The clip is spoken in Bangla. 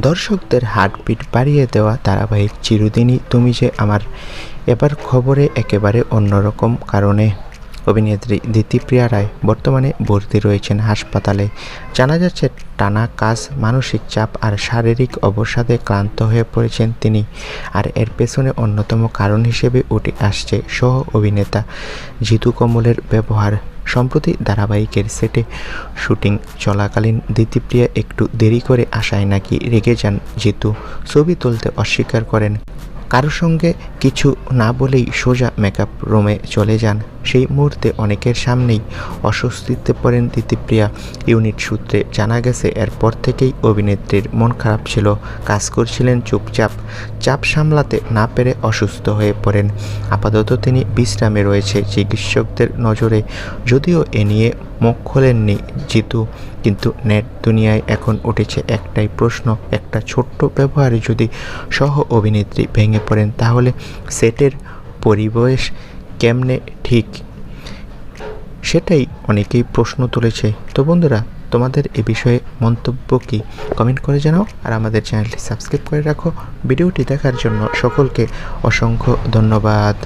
দর্শকদের হার্টবিট বাড়িয়ে দেওয়া ধারাবাহিক চিরদিনই তুমি যে আমার। এবার খবরে একেবারে অন্যরকম কারণে। অভিনেত্রী দিতিপ্রিয়া রায় বর্তমানে ভর্তি রয়েছেন হাসপাতালে। জানা যাচ্ছে, টানা কাজ, মানসিক চাপ আর শারীরিক অবসাদে ক্লান্ত হয়ে পড়েছেন তিনি। আর এর পেছনে অন্যতম কারণ হিসেবে উঠে আসছে সহ অভিনেতা জিতু কমলের ব্যবহার। সম্প্রতি ধারাবাহিকের সেটে শুটিং চলাকালীন দিতিপ্রিয়া একটু দেরি করে আসায় নাকি রেগে যান যেহেতু ছবি তুলতে অস্বীকার করেন কারোর সঙ্গে কিছু না বলেই সোজা মেকআপ রুমে চলে যান। সেই মুহূর্তে অনেকের সামনেই অস্বস্তিতে পড়েন দিতিপ্রিয়া ইউনিট সূত্রে জানা গেছে, এরপর থেকেই অভিনেত্রীর মন খারাপ ছিল। কাজ করছিলেন চুপচাপ। চাপ সামলাতে না পেরে অসুস্থ হয়ে পড়েন। আপাতত তিনি বিশ্রামে রয়েছে। চিকিৎসকদের নজরে যদিও এ নিয়ে মুখ খোলেননি জিতু, কিন্তু নেট দুনিয়ায় এখন উঠেছে একটাই প্রশ্ন, একটা ছোট্ট ব্যবহারে যদি সহ অভিনেত্রী ভেঙে পড়েন। তাহলে সেটের পরিবেশ কেমনে ঠিক? সেটাই অনেকেই প্রশ্ন তুলেছে। তো বন্ধুরা, তোমাদের এ বিষয়ে মন্তব্য কি? কমেন্ট করে জানাও আর আমাদের চ্যানেলটি সাবস্ক্রাইব করে রাখো। ভিডিওটি দেখার জন্য সকলকে অসংখ্য ধন্যবাদ।